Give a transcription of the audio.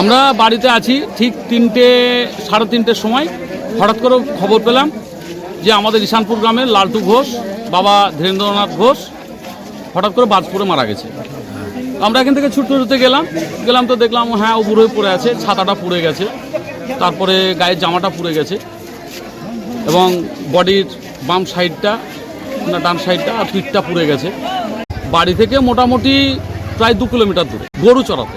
আমরা বাড়িতে আছি ঠিক তিনটে, সাড়ে তিনটের সময়। হঠাৎ করে খবর পেলাম যে আমাদের ইশানপুর গ্রামের লালটু ঘোষ, বাবা ধীরেন্দ্রনাথ ঘোষ, হঠাৎ করে বাজ পড়ে মারা গেছে। আমরা এখান থেকে ছুটতে ছুটতে গেলাম গেলাম তো দেখলাম হ্যাঁ ও বুড়ো হয়ে পড়ে আছে, ছাতাটা পুড়ে গেছে, তারপরে গায়ের জামাটা পুড়ে গেছে এবং বডির বাম সাইডটা না, ডান সাইডটা আর পিঠটা পুড়ে গেছে। বাড়ি থেকে মোটামুটি প্রায় দু কিলোমিটার দূরে, গরু চড়াতে।